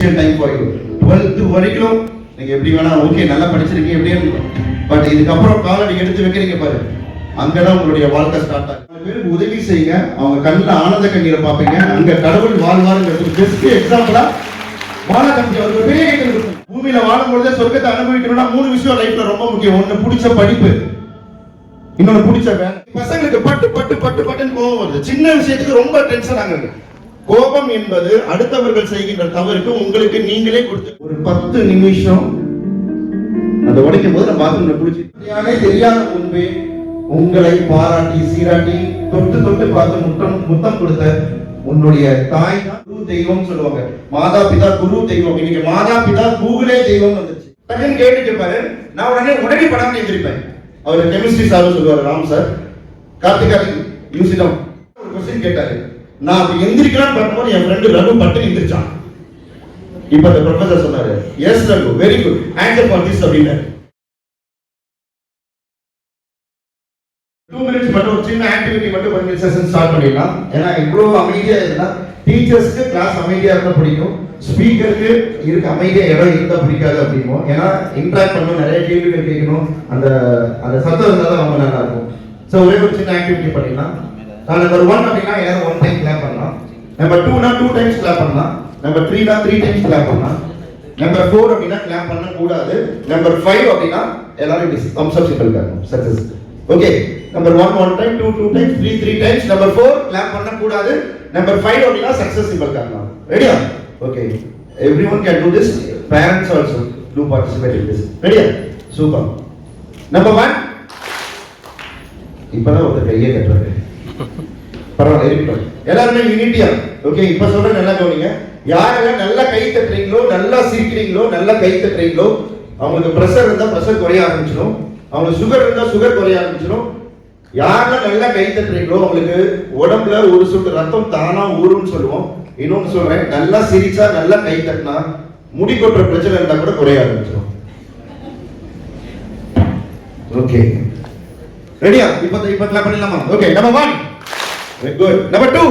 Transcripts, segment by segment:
Time for you twelfth வரைக்கும் நீங்க எப்படி வேணா ஓகே நல்லா படிச்சிருக்கீங்க எப்படி பட் இதுக்கப்புறம் காலடி எடுத்து வைக்கிறீங்க பாரு. அங்கதான் உங்களுடைய வாழ்க்கை ஸ்டார்ட் ஆகும் பேருக்கு உதவி செய்யுங்க. அவங்க கண்ணில் ஆனந்த கண்ணீரை பார்ப்பீங்க. அங்க கடவுள் வாழ்வாருங்கிறது பெஸ்ட் எக்ஸாம்பிளா வாழக்கம்பி அவருக்கு பெரிய பூமியில வாழும்பொழுது சொர்க்கத்தை அனுபவிக்கணும்னா மூணு விஷயம் லைஃப்ல ரொம்ப முக்கியம். ஒண்ணு பிடிச்ச படிப்பு. இன்னொன்னு பிடிச்ச வேலை. பசங்களுக்கு பட்டு பட்டு பட்டு பட்டுன்னு கோவம் வருது. சின்ன விஷயத்துக்கு ரொம்ப டென்ஷன் ஆகுது. கோபம் என்பது அடுத்தவர்கள் செய்கின்ற தவறுக்கு உங்களுக்கு நீங்களே கொடுத்து ஒரு பத்து நிமிஷம் அந்த உடைக்கும் போது நான் பாத்ரூம்ல குளிச்சு தெரியாத முன்பே உங்களை பாராட்டி சீராட்டி தொட்டு தொட்டு பார்த்து முத்தம் முத்தம் கொடுத்த உன்னுடைய தாய் தான் குரு தெய்வம் சொல்லுவாங்க. மாதா பிதா குரு தெய்வம். இன்னைக்கு மாதா பிதா கூகுளே தெய்வம் வந்துச்சு டக்குன்னு கேட்டுட்டு பாரு நான் உடனே உடனே படம் எழுந்திருப்பேன் அவர் கெமிஸ்ட்ரி சார் சொல்லுவார் ராம் சார் கார்த்திக் கார்த்திக் யூசிடம் ஒரு கொஸ்டின் கேட்டாரு. நான் அப்படி எந்திரிக்கலாம்னு பண்ணும்போது என் ஃப்ரெண்டு ரகு பட்டு எந்திரிச்சான். இப்ப அந்த ப்ரொஃபசர் சொன்னாரு yes Raghu very good answer for this அப்படின்னாரு டூ மினிட்ஸ் மட்டும் ஒரு சின்ன ஆக்டிவிட்டி மட்டும் கொஞ்சம் செஷன் ஸ்டார்ட் பண்ணிடலாம். ஏன்னா இவ்வளோ அமைதியாக இருந்தால் டீச்சர்ஸ்க்கு கிளாஸ் அமைதியாக இருந்தால் பிடிக்கும். ஸ்பீக்கருக்கு இருக்க அமைதியாக இடம் இருந்தால் பிடிக்காது அப்படிமோ. ஏன்னா இன்ட்ராக்ட் பண்ணணும் நிறைய கேள்விகள் கேட்கணும். அந்த அந்த சத்தம் இருந்தால் தான் ரொம்ப நல்லா இருக்கும். ஸோ ஒரே ஒரு சின்ன ஆக்டிவிட்டி பண்ணிடலாம். நம்பர் ஒன் அப்படின்னா எல்லாரும் ஒன் டைம் கிளாப் பண்ணலாம். நம்பர் டூனா டூ டைம்ஸ் கிளாப் பண்ணலாம். நம்பர் த்ரீனா த்ரீ டைம்ஸ் கிளாப் பண்ணலாம். நம்பர் ஃபோர் அப்படின்னா கிளாப் பண்ண கூடாது நம்பர் ஃபைவ் அப்படின்னா எல்லாரும் இப்படி தம்ஸ் அப் சிம்பிள் காட்டணும். Success okay number one one time two two times three three times number four clap பண்ண கூடாது நம்பர் ஃபைவ் அப்படின்னா சக்சஸ் சிம்பிள் காட்டலாம். ரெடியா okay everyone can do this parents also to participate in this ரெடியா super number one இப்பதான் ஒருத்தர் கையை கட்டுறாரு பரவாயில்ல இருக்கட்டும் எல்லாருமே யூனிட்டியா ஓகே இப்ப சொல்ற நல்லா கவனிங்க. யாரெல்லாம் நல்லா கை தட்டுறீங்களோ நல்லா சிரிக்கிறீங்களோ நல்லா கை தட்டுறீங்களோ அவங்களுக்கு பிரஷர் இருந்தா பிரஷர் குறைய ஆரம்பிச்சிடும் அவங்களுக்கு சுகர் இருந்தா சுகர் குறைய ஆரம்பிச்சிடும் யாரெல்லாம் நல்லா கை தட்டுறீங்களோ அவங்களுக்கு உடம்புல ஒரு சொட்டு ரத்தம் தானா ஊறும்னு சொல்லுவோம். இன்னொன்னு சொல்றேன் நல்லா சிரிச்சா நல்லா கை தட்டினா முடி கொட்டுற பிரச்சனை இருந்தா கூட குறைய ஆரம்பிச்சிடும் ஓகே ரெடியா இப்ப இப்ப கிளாப் ஓகே நம்ம one very good number two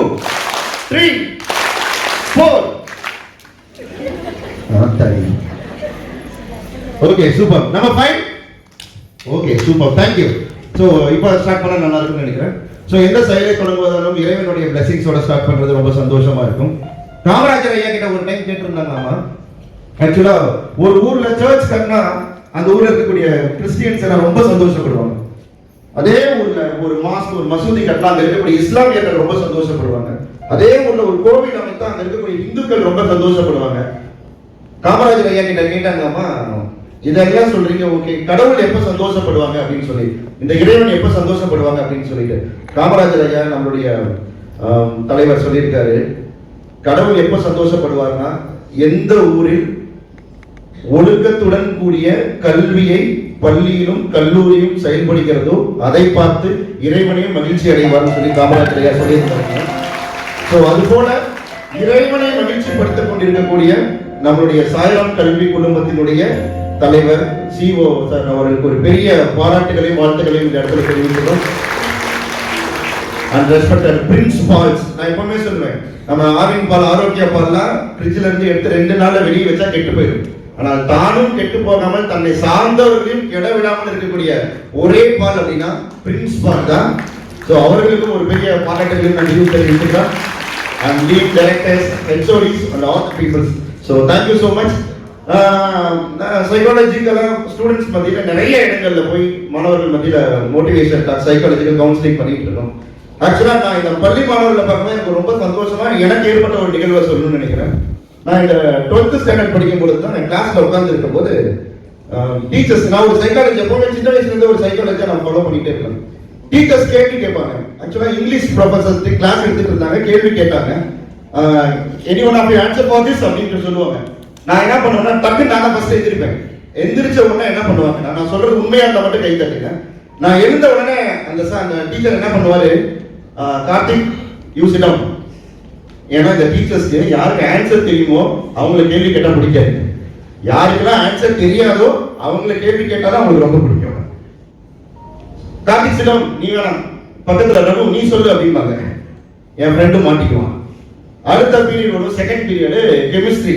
three four okay super number five okay super thank you so இப்போ ஸ்டார்ட் பண்ண நல்லா இருக்கும்னு நினைக்கிறேன். ஸோ எந்த செயலை தொடங்குவதாலும் இறைவனுடைய பிளெஸிங்ஸோட ஸ்டார்ட் பண்றது ரொம்ப சந்தோஷமா இருக்கும். காமராஜர் ஐயா கிட்ட ஒரு டைம் கேட்டிருந்தாங்க ஆமா. ஆக்சுவலா ஒரு ஊர்ல சர்ச் கட்டினா அந்த ஊர்ல இருக்கக்கூடிய கிறிஸ்டியன்ஸ் எல்லாம் ரொம்ப சந்தோஷப்படுவாங்க. அதே ஊர்ல ஒரு மாஸ்க் ஒரு மசூதி கட்டினா அங்க இருக்கக்கூடிய இஸ்லாமியர்கள் ரொம்ப சந்தோஷப்படுவாங்க. அதே ஊர்ல ஒரு கோவில் அமைத்தா அங்க இருக்கக்கூடிய இந்துக்கள் ரொம்ப சந்தோஷப்படுவாங்க. காமராஜர் ஐயா கிட்ட கேட்டாங்கம்மா இதெல்லாம் சொல்றீங்க ஓகே. கடவுள் எப்ப சந்தோஷப்படுவாங்க? அப்படின்னு சொல்லி இந்த இறைவன் எப்ப சந்தோஷப்படுவாங்க? அப்படின்னு சொல்லிட்டு காமராஜர் ஐயா நம்மளுடைய தலைவர் சொல்லியிருக்காரு. கடவுள் எப்ப சந்தோஷப்படுவார்னா எந்த ஊரில் ஒழுக்கத்துடன் கூடிய கல்வியை பள்ளியிலும் கல்லூரியும் செயல்படுகிறதோ அதை பார்த்து இறைவனையும் மகிழ்ச்சி அடைவார்னு சொல்லி காமராஜரையா சொல்லியிருந்தாங்க ஸோ அது போல இறைவனை மகிழ்ச்சிப்படுத்திக் கொண்டிருக்கக்கூடிய நம்மளுடைய சாய்ராம் கல்வி குடும்பத்தினுடைய தலைவர் சிஓ சார் அவர்களுக்கு ஒரு பெரிய பாராட்டுகளையும் வாழ்த்துக்களையும் இந்த இடத்துல தெரிவிக்கிறோம் அண்ட் ரெஸ்பெக்டட் பிரின்ஸ் பால்ஸ் நான் எப்பவுமே சொல்லுவேன் நம்ம ஆவின் பால் ஆரோக்கிய பால்லாம் ஃப்ரிட்ஜில் இருந்து எடுத்து ரெண்டு நாளில் வெளியே வச்சா கெட்டு போயிடும் ஆனால் தானும் கெட்டு போகாமல் தன்னை சார்ந்தவர்களையும் கெட விடாமல் இருக்கக்கூடிய ஒரே பால் அப்படின்னா பிரின்ஸ் பால் தான். ஸோ அவர்களுக்கும் ஒரு பெரிய பாராட்டுகளையும் நான் நினைவு தெரிவிக்கிறேன் and lead directors HODs and all peoples so thank you so much சைக்காலஜிக்கெல்லாம் students மத்தியில் நிறைய இடங்களில் போய் மாணவர்கள் மத்தியில் மோட்டிவேஷன் சைக்காலஜிக்கல் கவுன்சிலிங் பண்ணிட்டு இருக்கோம். ஆக்சுவலாக நான் இந்த பள்ளி மாணவர்களை பார்க்கும்போது எனக்கு ரொம்ப சந்தோஷமாக எனக்கு ஏற்பட்ட ஒரு நிகழ்வை சொல்லணும்னு நினைக்கிறேன். நான் இந்த டுவெல்த் ஸ்டாண்டர்ட் படிக்கும் பொழுது தான் நான் கிளாஸ்ல உட்கார்ந்து இருக்கும் போது டீச்சர்ஸ் நான் ஒரு சைக்காலஜி எப்பவுமே சின்ன வயசுல இருந்து ஒரு சைக்காலஜி நான் ஃபாலோ பண்ணிட்டே இருக்கேன் டீச்சர்ஸ் கேள்வி கேட்பாங்க. ஆக்சுவலா இங்கிலீஷ் ப்ரொஃபசர்ஸ் கிளாஸ் எடுத்துட்டு இருந்தாங்க கேள்வி கேட்டாங்க. Any one of you answer for this அப்படின்னு சொல்லுவாங்க. நான் என்ன பண்ணுவேன்னா டக்கு நான் ஃபர்ஸ்ட் எந்திரிப்பேன் எந்திரிச்ச உடனே என்ன பண்ணுவாங்க நான் சொல்றது உண்மையா இருந்தா மட்டும் கை தட்டுங்க. நான் எழுந்த உடனே அந்த அந்த டீச்சர் என்ன பண்ணுவாரு? கார்த்திக் யூஸ் சிட் ஏன்னா இந்த டீச்சர்ஸ்க்கு யாருக்கு ஆன்சர் தெரியுமோ அவங்கள கேள்வி கேட்டால் பிடிக்காது. யாருக்கெல்லாம் ஆன்சர் தெரியாதோ அவங்கள கேள்வி கேட்டாதான் அவங்களுக்கு ரொம்ப பிடிக்கும். கார்த்திக் சிடம் நீ வேணாம். பக்கத்தில் ரகு நீ சொல்லு அப்படிம்பாங்க என் ஃப்ரெண்டு மாட்டிக்குவான். அடுத்த பீரியட் வரும் செகண்ட் பீரியடு கெமிஸ்ட்ரி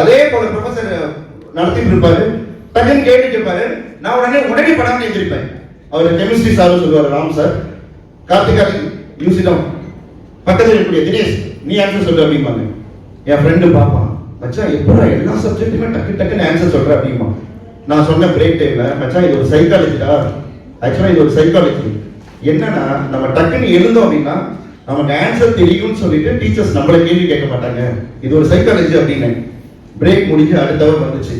அதே போல ப்ரொஃபஸர் நடத்திட்டு இருப்பாரு. டக்குன்னு கேட்டுட்டு இருப்பாரு நான் உடனே உடனே படம் எழுந்திருப்பேன் அவர் கெமிஸ்ட்ரி சார் சொல்லுவார் ராம் சார் கார்த்திக் யூசிடம் பக்கத்தில் இருக்கக்கூடிய தினேஷ். நீ ஆன்சர் சொல்ற அப்படிம்பாங்க. என் ஃப்ரெண்டு பார்ப்பான் மச்சான் எப்படா எல்லா சப்ஜெக்ட்டுமே டக்கு டக்குன்னு ஆன்சர் சொல்ற அப்படிமா நான் சொன்ன பிரேக் டைம்ல மச்சான் இது ஒரு சைக்காலஜிடா ஆக்சுவலாக இது ஒரு சைக்காலஜி என்னன்னா நம்ம டக்குன்னு எழுந்தோம் அப்படின்னா நமக்கு ஆன்சர் தெரியும்னு சொல்லிட்டு டீச்சர்ஸ் நம்மளை கேள்வி கேட்க மாட்டாங்க. இது ஒரு சைக்காலஜி அப்படின்னு. பிரேக் முடிஞ்சு அடுத்தவர் வந்துச்சு.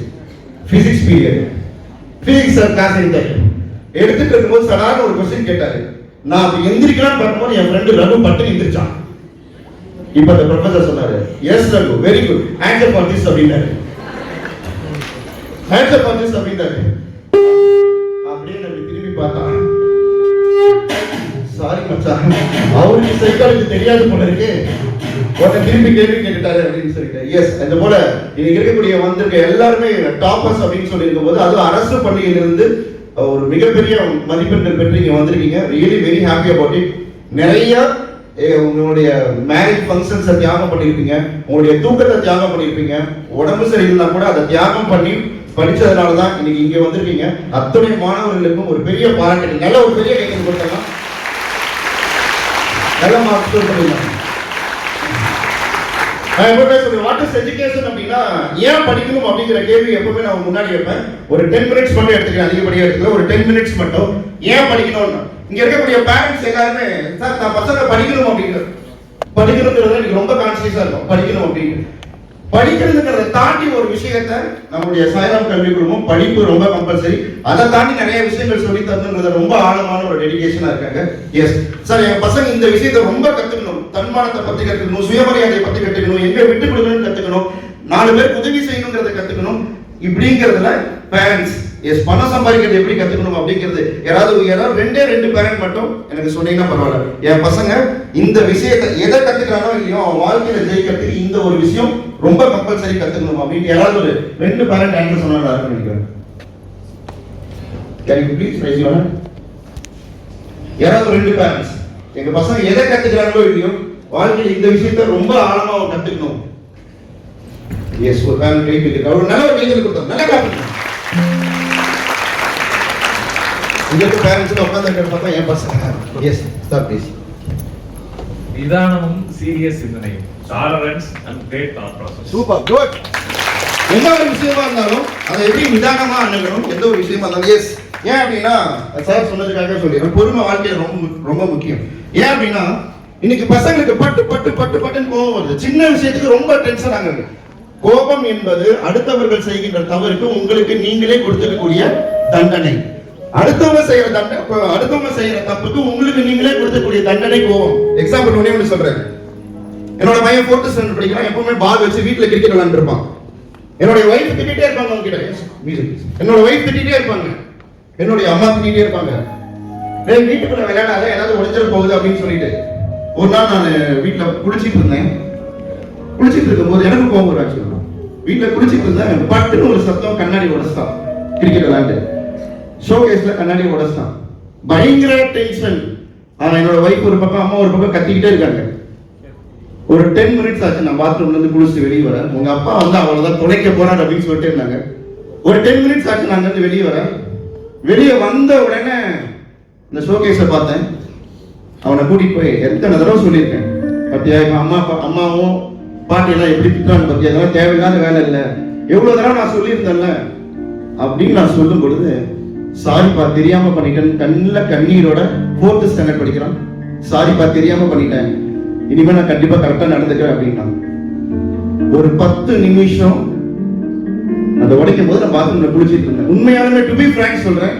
Physics period physics sir class எடுத்தாரு எடுத்துட்டு இருக்கும்போது சடார்னு ஒரு கொஸ்டின் கேட்டாரு. நான் அப்படி எந்திரிக்கலாம்னு பண்ணும்போது என் ஃப்ரெண்டு ரகு பட்டு எந்திரிச்சான். இப்ப அந்த ப்ரொஃபசர் சொன்னாரு yes Raghu very good answer for this அப்படின்னாரு. ஆன்சர் ஃபார் திஸ் அப்படின்னாரு. அப்படியே நம்ம திரும்பி பார்த்தான் சாரி மச்சான். அவருக்கு சைக்காலஜி தெரியாது போல இருக்கு. உடனே திரும்பி கேள்வி கேட்டுட்டாரு அப்படின்னு சொல்லிட்டு எஸ் இந்த போல இன்னைக்கு இருக்கக்கூடிய வந்திருக்க எல்லாருமே டாப்பர்ஸ் அப்படின்னு சொல்லியிருக்கும் போது அதுவும் அரசு பள்ளியிலிருந்து ஒரு மிகப்பெரிய மதிப்பெண்கள் பெற்று இங்க வந்திருக்கீங்க. Really very happy about it நிறைய உங்களுடைய மேரேஜ் ஃபங்க்ஷன்ஸை தியாகம் பண்ணியிருப்பீங்க உங்களுடைய தூக்கத்தை தியாகம் பண்ணியிருப்பீங்க உடம்பு சரியில்லைனா கூட அதை தியாகம் பண்ணி படித்ததுனால தான் இன்னைக்கு இங்கே வந்திருக்கீங்க. அத்தனை மாணவர்களுக்கும் ஒரு பெரிய பாராட்டு. நல்ல ஒரு பெரிய கைகள் கொடுத்தலாம் நல்ல மார்க் ஸ்கோர் நான் எப்பவுமே சொல்லுவேன் வாட் இஸ் எஜுகேஷன் அப்படின்னா ஏன் படிக்கணும் அப்படிங்கிற கேள்வி எப்பவுமே நான் முன்னாடி வைப்பேன். ஒரு டென் மினிட்ஸ் மட்டும் எடுத்துக்கிறேன் அதிகப்படியாக எடுத்துக்கிறேன். ஒரு டென் மினிட்ஸ் மட்டும் ஏன் படிக்கணும்னா. இங்க இருக்கக்கூடிய பேரண்ட்ஸ் எல்லாருமே சார் நான் பசங்க படிக்கணும் அப்படிங்கிற படிக்கணுங்கிறது எனக்கு ரொம்ப கான்சியஸா இருக்கும் படிக்கணும் அப்படின்னு படிக்கிறதுங்கிறத தாண்டி ஒரு விஷயத்த நம்முடைய சாய்ராம் கல்வி குழுமம் படிப்பு ரொம்ப கம்பல்சரி அதை தாண்டி நிறைய விஷயங்கள் சொல்லி தந்துங்கிறத ரொம்ப ஆழமான ஒரு டெடிக்கேஷனா இருக்காங்க. எஸ் சார் என் பசங்க இந்த விஷயத்த ரொம்ப கத்துக்கணும். தன்மானத்தை பத்தி கத்துக்கணும் சுயமரியாதையை பத்தி கத்துக்கணும் எங்க விட்டு கொடுக்கணும்னு கத்துக்கணும் நாலு பேருக்கு உதவி செய்யணுங்கிறத கத்துக்கணும். இப்படிங்கிறதுல பேரண்ட்ஸ் எஸ் பணம் சம்பாதிக்கிறது எப்படி கற்றுக்கணும் அப்படிங்கிறது யாராவது யாராவது ரெண்டே ரெண்டு பேரண்ட் மட்டும் எனக்கு சொன்னீங்கன்னா பரவாயில்ல. என் பசங்க இந்த விஷயத்தை எதை கற்றுக்கிறானோ இல்லையோ அவன் வாழ்க்கையில ஜெயிக்கிறதுக்கு இந்த ஒரு விஷயம் ரொம்ப கம்பல்சரி கற்றுக்கணும் அப்படின்னு யாராவது ஒரு ரெண்டு பேரண்ட் ஆன்சர் சொன்னாலும் நினைக்கிறேன். Can you please raise your யாராவது ஒரு ரெண்டு பேரண்ட்ஸ் எங்க பசங்க எதை கற்றுக்கிறாங்களோ இல்லையோ வாழ்க்கையில் இந்த விஷயத்தை ரொம்ப ஆழமாக அவன் எஸ் ஒரு பேரண்ட் கை கொடுத்து நல்ல ஒரு கைகள் கொடுத்தோம். நல்ல காட்டுங்க இங்க பேரண்ட்ஸ் உட்கார்ந்து பார்த்தா என் பசங்க எஸ் சார் ப்ளீஸ் நிதானமும் சீரியஸ் சிந்தனையும். Tolerance and great thought process super good எந்த ஒரு விஷயமா இருந்தாலும் அதை எப்படி நிதானமா அணுகணும்? எந்த ஒரு விஷயமா இருந்தாலும் எஸ் ஏன் அப்படின்னா சார் சொன்னதுக்காக சொல்லிடுறேன். பொறுமை வாழ்க்கையில ரொம்ப ரொம்ப முக்கியம். ஏன் அப்படின்னா இன்னைக்கு பசங்களுக்கு பட்டு பட்டு பட்டு பட்டுன்னு கோபம் வருது. சின்ன விஷயத்துக்கு ரொம்ப டென்ஷன் ஆகுது. கோபம் என்பது அடுத்தவர்கள் செய்கின்ற தவறுக்கு உங்களுக்கு நீங்களே கொடுத்துக்கக்கூடிய தண்டனை. அடுத்தவங்க செய்யற தண்டனை அடுத்தவங்க செய்யற தப்புக்கு உங்களுக்கு நீங்களே கொடுக்கக்கூடிய தண்டனை கோவம் எக்ஸாம்பிள் ஒண்ணே ஒன்று சொல்றேன். என்னோட பையன் ஃபோர்த் ஸ்டாண்டர்ட் படிக்கிறான் எப்பவுமே பால் வச்சு வீட்டில் கிரிக்கெட் விளையாண்டுருப்பான். என்னுடைய ஒய்ஃப் திட்டிட்டே இருப்பாங்க அவங்க கிட்ட என்னோட ஒய்ஃப் திட்டிட்டே இருப்பாங்க. என்னுடைய அம்மா திட்டிட்டே இருப்பாங்க. என் வீட்டுக்குள்ள விளையாடாத ஏதாவது உடைஞ்சிட போகுது அப்படின்னு சொல்லிட்டு. ஒரு நாள் நான் வீட்டில் குளிச்சிட்டு இருந்தேன். குளிச்சிட்டு இருக்கும்போது எனக்கு கோவம் வரும் ஆக்சுவலா குளிச்சிட்டு இருந்தேன். பட்டுன்னு ஒரு சத்தம் கண்ணாடி உடைச்சிட்டான் கிரிக்கெட் விளையாண்டு. ஷோ கேஸ்ல கண்ணாடி உடைச்சிட்டான். பயங்கர டென்ஷன் ஆனா என்னோட ஒய்ஃப் ஒரு பக்கம் அம்மா ஒரு பக்கம் கத்திக்கிட்டே இருக்காங்க. ஒரு டென் மினிட்ஸ் ஆச்சு நான் பாத்ரூம்ல இருந்து குளிச்சுட்டு வெளியே வரேன். உங்க அப்பா வந்து அவ்வளவுதான் துளைக்க போறாரு அப்படின்னு சொல்லிட்டு இருந்தாங்க. ஒரு டென் மினிட்ஸ் ஆச்சு நான் அங்கிருந்து வெளியே வரேன். வெளியே வந்த உடனே இந்த ஷோகேஸை பார்த்தேன். அவனை கூட்டிட்டு போய் எத்தனை தடவை சொல்லியிருக்கேன். பத்தியா இப்ப அம்மா அப்பா அம்மாவும் பாட்டி எல்லாம் எப்படி திட்டுறாங்க பத்தியா? அதெல்லாம் தேவையில்லாத வேலை இல்லை. எவ்வளவு தடவை நான் சொல்லியிருந்தேன்ல? அப்படின்னு நான் சொல்லும் பொழுது சாரிப்பா தெரியாம பண்ணிட்டேன். கண்ணில் கண்ணீரோட ஃபோர்த்து ஸ்டாண்டர்ட் படிக்கிறான் சாரிப்பா தெரியாம பண்ணிட்டேன். இனிமே நான் கண்டிப்பா கரெக்டா நடந்துக்கிறேன் அப்படின்னா. ஒரு பத்து நிமிஷம் அந்த உடைக்கும் போது நான் பாத்ரூம்ல குளிச்சிட்டு இருந்தேன். உண்மையாலுமே டு பி ஃப்ராங்க் சொல்றேன்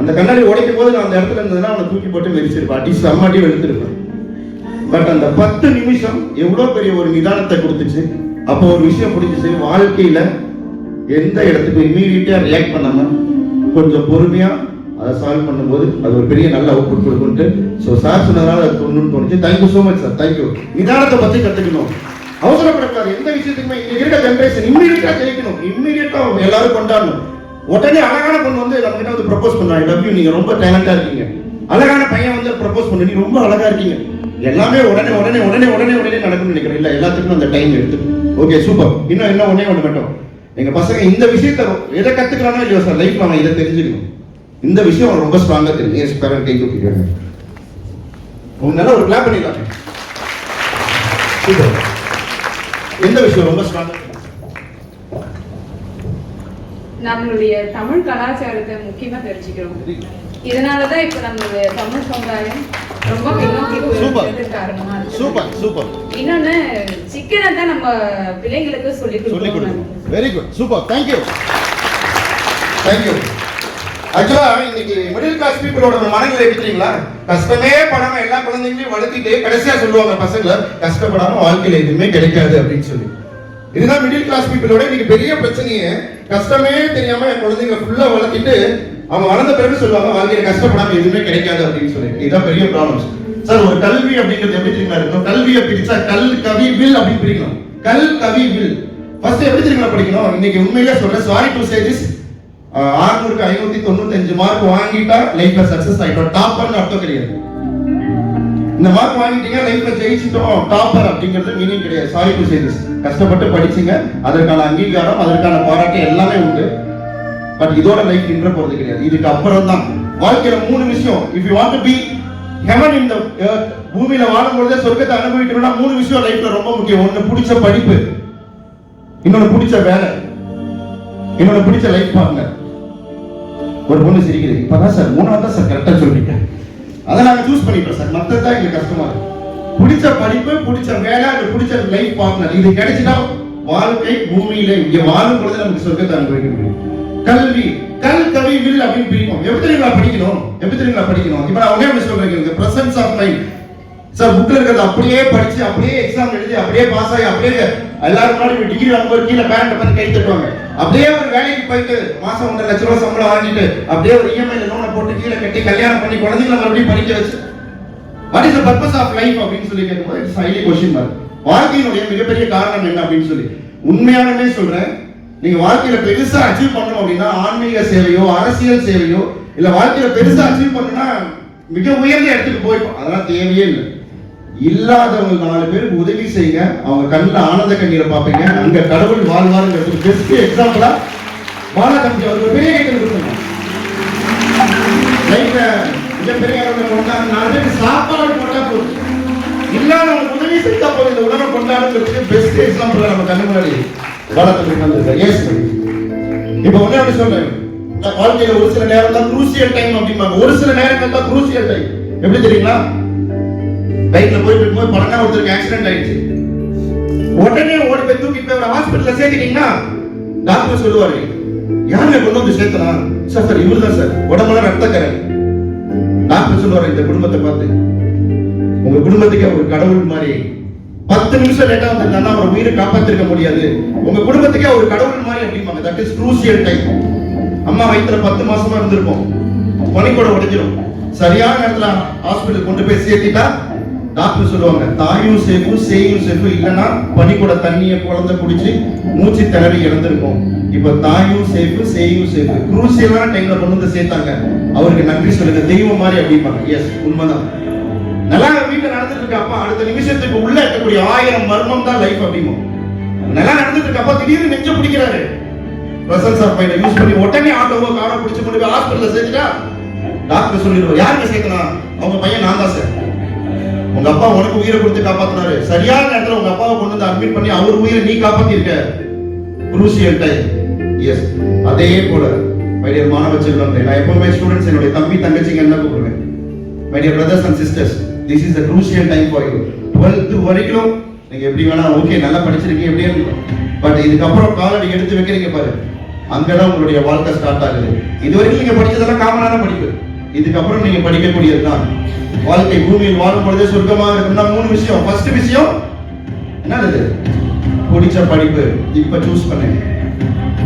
அந்த கண்ணாடி உடைக்கும் போது நான் அந்த இடத்துல இருந்ததுன்னா அவனை தூக்கி போட்டு மெரிச்சிருப்பேன் அடிச்சு அம்மாட்டியும் வெளுத்திருப்பேன் பட் அந்த பத்து நிமிஷம் எவ்வளோ பெரிய ஒரு நிதானத்தை கொடுத்துச்சு. அப்போ ஒரு விஷயம் பிடிச்சிச்சு வாழ்க்கையில எந்த இடத்துக்கு இமீடியட்டா ரியாக்ட் பண்ணாம கொஞ்சம் பொறுமையா அதை சால்வ் பண்ணும்போது அது ஒரு பெரிய நல்ல அவுட்புட் கொடுக்குன்ட்டு ஸோ சார் சொன்னதால அது தொண்ணூறு தோணுச்சு thank you so much sir thank you நிதானத்தை பத்தி கத்துக்கணும். அவசரப்படக்கூடாது. எந்த விஷயத்துக்குமே இன்னைக்கு இருக்க ஜென்ரேஷன் இம்மீடியட்டா ஜெயிக்கணும். இம்மீடியட்டா எல்லாரும் கொண்டாடணும். உடனே அழகான பொண்ணு வந்து நம்ம கிட்ட வந்து ப்ரப்போஸ் பண்ணா ஐ லவ் யூ நீங்க ரொம்ப டேலண்டா இருக்கீங்க. அழகான பையன் வந்து ப்ரப்போஸ் பண்ணி. நீ ரொம்ப அழகா இருக்கீங்க. எல்லாமே உடனே உடனே உடனே உடனே உடனே நடக்கும்னு நினைக்கிறேன். இல்ல எல்லாத்துக்கும் அந்த டைம் எடுத்து ஓகே சூப்பர் இன்னும் என்ன உடனே ஒன்று மட்டும். எங்க பசங்க இந்த விஷயத்த எதை கத்துக்கிறானோ இல்லையோ சார் லைஃப்ல அவன் இதை தெரிஞ்சுக்கணும். இந்த விஷயம் ரொம்ப ஸ்ட்ராங்கா தெரியும். எஸ் பேரண்ட் கை தூக்கிக்கிறாங்க ஒரு கிளாப் பண்ணிடலாம் எந்த விஷயம் ரொம்ப ஸ்ட்ராங்கா நம்மளுடைய தமிழ் கலாச்சாரத்தை முக்கியமா தெரிஞ்சுக்கிறோம். இதனாலதான் இப்ப நம்மளுடைய தமிழ் சமுதாயம் ரொம்ப பின்னோக்கி காரணமா இருக்கு சூப்பர் சூப்பர். இன்னொன்னு சிக்கனை தான் நம்ம பிள்ளைங்களுக்கு சொல்லி சொல்லி கொடுக்கணும். Very good super thank you thank you ஆக்சுவலா இன்னைக்கு மிடில் கிளாஸ் பீப்புளோட மனநிலை எப்படி தெரியுங்களா? கஷ்டமே படாம எல்லா குழந்தைங்களையும் வளர்த்திட்டு கடைசியா சொல்லுவாங்க பசங்களை கஷ்டப்படாம வாழ்க்கையில எதுவுமே கிடைக்காது அப்படின்னு சொல்லி. இதுதான் மிடில் கிளாஸ் பீப்புளோட இன்னைக்கு பெரிய பிரச்சனையே. கஷ்டமே தெரியாம என் குழந்தைங்க ஃபுல்லா வளர்த்திட்டு அவங்க வளர்ந்த பிறகு சொல்லுவாங்க வாழ்க்கையில கஷ்டப்படாம எதுவுமே கிடைக்காது அப்படின்னு சொல்லி இதுதான் பெரிய ப்ராப்ளம்ஸ் சார் ஒரு கல்வி அப்படிங்கிறது எப்படி தெரியுமா இருக்கும்? கல்வியை பிரிச்சா கல் கவி வில் அப்படின்னு பிரிக்கணும் கல் கவி வில். ஃபர்ஸ்ட் எப்படி தெரியுமா படிக்கணும்? இன்னைக்கு உண்மையிலே சொல்றேன் சாரி டு சே திஸ் ஆறுநூறுக்கு ஐநூத்தி தொண்ணூத்தஞ்சு மார்க் வாங்கிட்டா லைஃப்ல சக்சஸ் ஆயிட்டோம் டாப்பர்னு அர்த்தம் கிடையாது. இந்த மார்க் வாங்கிட்டீங்க லைஃப்ல ஜெயிச்சிட்டோம். டாப்பர் அப்படிங்கிறது மீனிங் கிடையாது. சாரி டு சே கஷ்டப்பட்டு படிச்சீங்க அதற்கான அங்கீகாரம் அதற்கான பாராட்டு எல்லாமே உண்டு. பட் இதோட லைஃப் நின்ற போறது கிடையாது. இதுக்கு அப்புறம் தான் வாழ்க்கையில மூணு விஷயம். If you want to be heaven in the பூமியில வாழும்பொழுதே சொர்க்கத்தை அனுபவிக்கணும்னா மூணு விஷயம் லைஃப்ல ரொம்ப முக்கியம். ஒண்ணு பிடிச்ச படிப்பு. இன்னொன்னு பிடிச்ச வேலை. இன்னொன்னு பிடிச்ச லைஃப் பார்ட்னர் ஒரு பொண்ணு சிரிக்குது. இப்பதான் சார் மூணாவது தான் சார் கரெக்டா சொல்றீங்க அதை நாங்க சூஸ் பண்ணிட்டோம் சார் மத்தது தான் எங்களுக்கு கஷ்டமா இருக்கு. பிடிச்ச படிப்பு பிடிச்ச வேலை அது பிடிச்ச லைஃப் பார்ட்னர் இது கிடைச்சிட்டா வாழ்க்கை பூமியில இங்க வாழும் பொழுது நமக்கு சொர்க்கத்தை அனுபவிக்க முடியும். கல்வி கல் கவி வில் அப்படின்னு பிரிப்போம். எப்படி தெரியுங்களா படிக்கணும்? எப்படி தெரியுங்களா படிக்கணும்? இப்ப நான் ஒண்ணே என்ன சொல்றேன் பிரசன்ஸ் ஆஃப் மைண்ட் சார் புக்ல இருக்கிறது அப்படியே படிச்சு அப்படியே எக்ஸாம் எழுதி அப்படியே பாஸ் ஆகி அப்படியே எல்லாரும் முன்னாடி டிகிரி வாங்கும்போது கீழே பேரண்ட் பண்ணி கை தட்டுவாங்க. அப்படியே ஒரு வேலைக்கு போயிட்டு மாசம் ஒன்றரை லட்ச ரூபாய் சம்பளம் வாங்கிட்டு அப்படியே ஒரு இஎம்ஐ லோனை போட்டு கீழே கட்டி கல்யாணம் பண்ணி குழந்தைங்களை மறுபடியும் படிக்க வச்சு. What is the purpose of life அப்படின்னு சொல்லி கேட்கும்போது இட்ஸ் ஹைலி கொஸ்டின் மார்க் வாழ்க்கையினுடைய மிகப்பெரிய காரணம் என்ன அப்படின்னு சொல்லி. உண்மையானமே சொல்றேன் நீங்க வாழ்க்கையில பெருசா அச்சீவ் பண்ணணும் அப்படின்னா ஆன்மீக சேவையோ அரசியல் சேவையோ இல்ல வாழ்க்கையில பெருசா அச்சீவ் பண்ணணும்னா மிக உயர்ந்த இடத்துக்கு போயிடும் அதெல்லாம் தேவையே இல்லை. இல்லாதவங்க நாலு பேருக்கு உதவி செய்யுங்க. அவங்க கண்ணில் ஆனந்த கண்ணீரை பார்ப்பீங்க. அங்க கடவுள் வாழ்வாருங்கிறது பெஸ்ட் எக்ஸாம்பிளா பாலாஜி அவர்கள் பெரிய கைகள் கொடுக்கணும் லைஃப்ல மிகப்பெரிய கொண்டாடு நாலு பேருக்கு சாப்பாடு போட்டா போதும். இல்லாதவங்களுக்கு உதவி செஞ்சா போதும். இந்த உலகம் கொண்டாடுறதுக்கு பெஸ்ட் எக்ஸாம்பிள் நம்ம கண்ணு முன்னாடி பாலாஜி வந்திருக்காரு எஸ் இப்போ ஒண்ணே ஒண்ணு சொல்றேன். இந்த வாழ்க்கையில ஒரு சில நேரம் தான் குரூசியல் டைம் அப்படிம்பாங்க. ஒரு சில நேரங்கள் தான் குரூசியல் டைம் எப்படி தெரியுங்களா? பைக்ல போயிட்டு இருக்கும்போது படங்கா ஒருத்தருக்கு ஆக்சிடென்ட் ஆயிடுச்சு. உடனே ஓடி போய் தூக்கிட்டு போய் ஒரு ஹாஸ்பிட்டல்ல சேர்த்துட்டீங்கன்னா டாக்டர் சொல்லுவாரு யாருங்க கொண்டு வந்து சேர்த்தனா சார் சார் இவரு தான் சார். உடம்புல ரத்தக்கரை. டாக்டர் சொல்லுவாரு இந்த குடும்பத்தை பார்த்து உங்க குடும்பத்துக்கு ஒரு கடவுள் மாதிரி பத்து நிமிஷம் லேட்டா வந்திருந்தாங்கன்னா அவர் உயிரை காப்பாத்திருக்க முடியாது. உங்க குடும்பத்துக்கே ஒரு கடவுள் மாதிரி அப்படிம்பாங்க தட் இஸ் க்ரூசியல் டைம் அம்மா வயித்துல பத்து மாசமா இருந்திருப்போம். பனிக்கூட உடைஞ்சிரும் சரியான நேரத்துல ஹாஸ்பிட்டல் கொண்டு போய் சேர்த்திட்டா டாக்டர் சொல்லுவாங்க தாயும் சேஃபு சேயும் சேஃபு இல்லைன்னா பனிக்கூட தண்ணியை குழந்தை குடிச்சு மூச்சு திணறி இழந்திருக்கும் இப்ப தாயும் சேஃபு சேயும் சேஃபு குரூசியலான டைம்ல கொண்டு வந்து சேர்த்தாங்க. அவருக்கு நன்றி சொல்லுங்க. தெய்வம் மாதிரி அப்படிம்பாங்க எஸ் உண்மைதான். நல்லா நடந்துட்டு இருக்கப்ப அடுத்த நிமிஷத்துக்கு உள்ள இருக்கக்கூடிய ஆயிரம் மர்மம் தான் லைஃப் அப்படிமோ. நல்லா நடந்துட்டு இருக்கப்ப திடீர்னு நெஞ்ச பிடிக்கிறாரு. பிரசன்ஸ் ஆஃப் மைண்ட் யூஸ் பண்ணி உடனே ஆட்டோவோ காரோ பிடிச்சு கொண்டு போய் ஹாஸ்பிட்டல்ல சேர்த்துட்டா? டாக்டர் சொல்லிடுவோம் யாருக்கு சேர்க்கணும்? அவங்க பையன் நான் தான் சார் உங்க அப்பா உனக்கு உயிரை கொடுத்து காப்பாத்தினாரு. சரியான நேரத்துல உங்க அப்பாவை கொண்டு வந்து அட்மிட் பண்ணி அவர் உயிரை நீ காப்பாத்திருக்க. குரூசியல் டைம் எஸ் அதே போல மைடியர் மாணவ செல்வங்களே நான் எப்பவுமே ஸ்டூடெண்ட்ஸ் என்னுடைய தம்பி தங்கச்சிங்க என்ன கூப்பிடுவேன்? My dear brothers and sisters this is the crucial time for you twelfth வரைக்கும் நீங்க எப்படி வேணா ஓகே நல்லா படிச்சிருக்கீங்க எப்படியும் பட் இதுக்கப்புறம் காலடி எடுத்து வைக்கிறீங்க பாரு. அங்கதான் உங்களுடைய வாழ்க்கை ஸ்டார்ட் ஆகுது. இது வரைக்கும் நீங்க படிச்சதெல்லாம் காமனான படிப்பு. இதுக்கப்புறம் நீங்க படிக்கக்கூடியது தான். வாழ்க்கை பூமியில் வாழும் பொழுதே சொர்க்கமாக இருக்கும்னா மூணு விஷயம். ஃபர்ஸ்ட் விஷயம் என்னது? பிடிச்ச படிப்பு. இப்ப சூஸ் பண்ணு.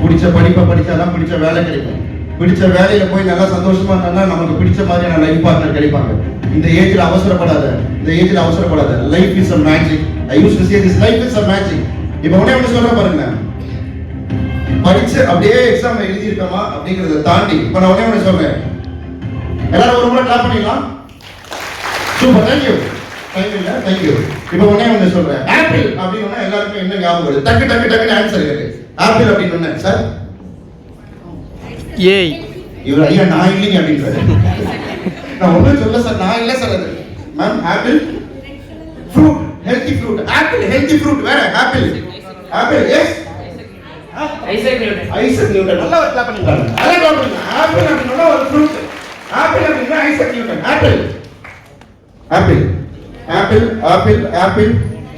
பிடிச்ச படிப்பை படிச்சாதான் பிடிச்ச வேலை கிடைக்கும். பிடிச்ச வேலையில போய் நல்லா சந்தோஷமா இருந்தா நமக்கு பிடிச்ச மாதிரியான லைஃப் பார்ட்னர் கிடைப்பாங்க. இந்த ஏஜ்ல அவசரப்படாத இந்த ஏஜ்ல அவசரப்படாத. Life is a magic I use to say this life is a magic இப்போ உடனே ஒன்று சொல்ற பாருங்க. படிச்சு அப்படியே எக்ஸாம் எழுதியிருக்கோமா அப்படிங்கறத தாண்டி இப்போ நான் உடனே ஒன்று சொல்றேன். எல்லாரும் ஒரு முறை கிளாப் பண்ணிடலாம். சூப்பர் தேங்க்யூ டைம் இல்ல தேங்க்யூ இப்போ உடனே ஒன்று சொல்றேன். ஆப்பிள் அப்படின்னு எல்லாருக்கும் என்ன ஞாபகம் வருது? டக்கு டக்கு டக்குன்னு ஆன்சர் இருக்கு ஆப்பிள் அப்படின்னு சார் ஏய். இவர் ஐயா நான் இல்லைங்க அப்படின்றாரு. நான் ஒன்றும் சொல்ல சார் நான் இல்லை சார் அது. Ma'am apple fruit healthy fruit apple healthy fruit வேற apple apple yes Isaac Newton நல்லா கிளாப் பண்ணிட்டாங்க நல்லா கிளாப் பண்ணுங்க. ஆப்பிள் அப்படின்னா ஒரு ஃப்ரூட் ஆப்பிள் அப்படின்னா Isaac Newton apple apple apple apple apple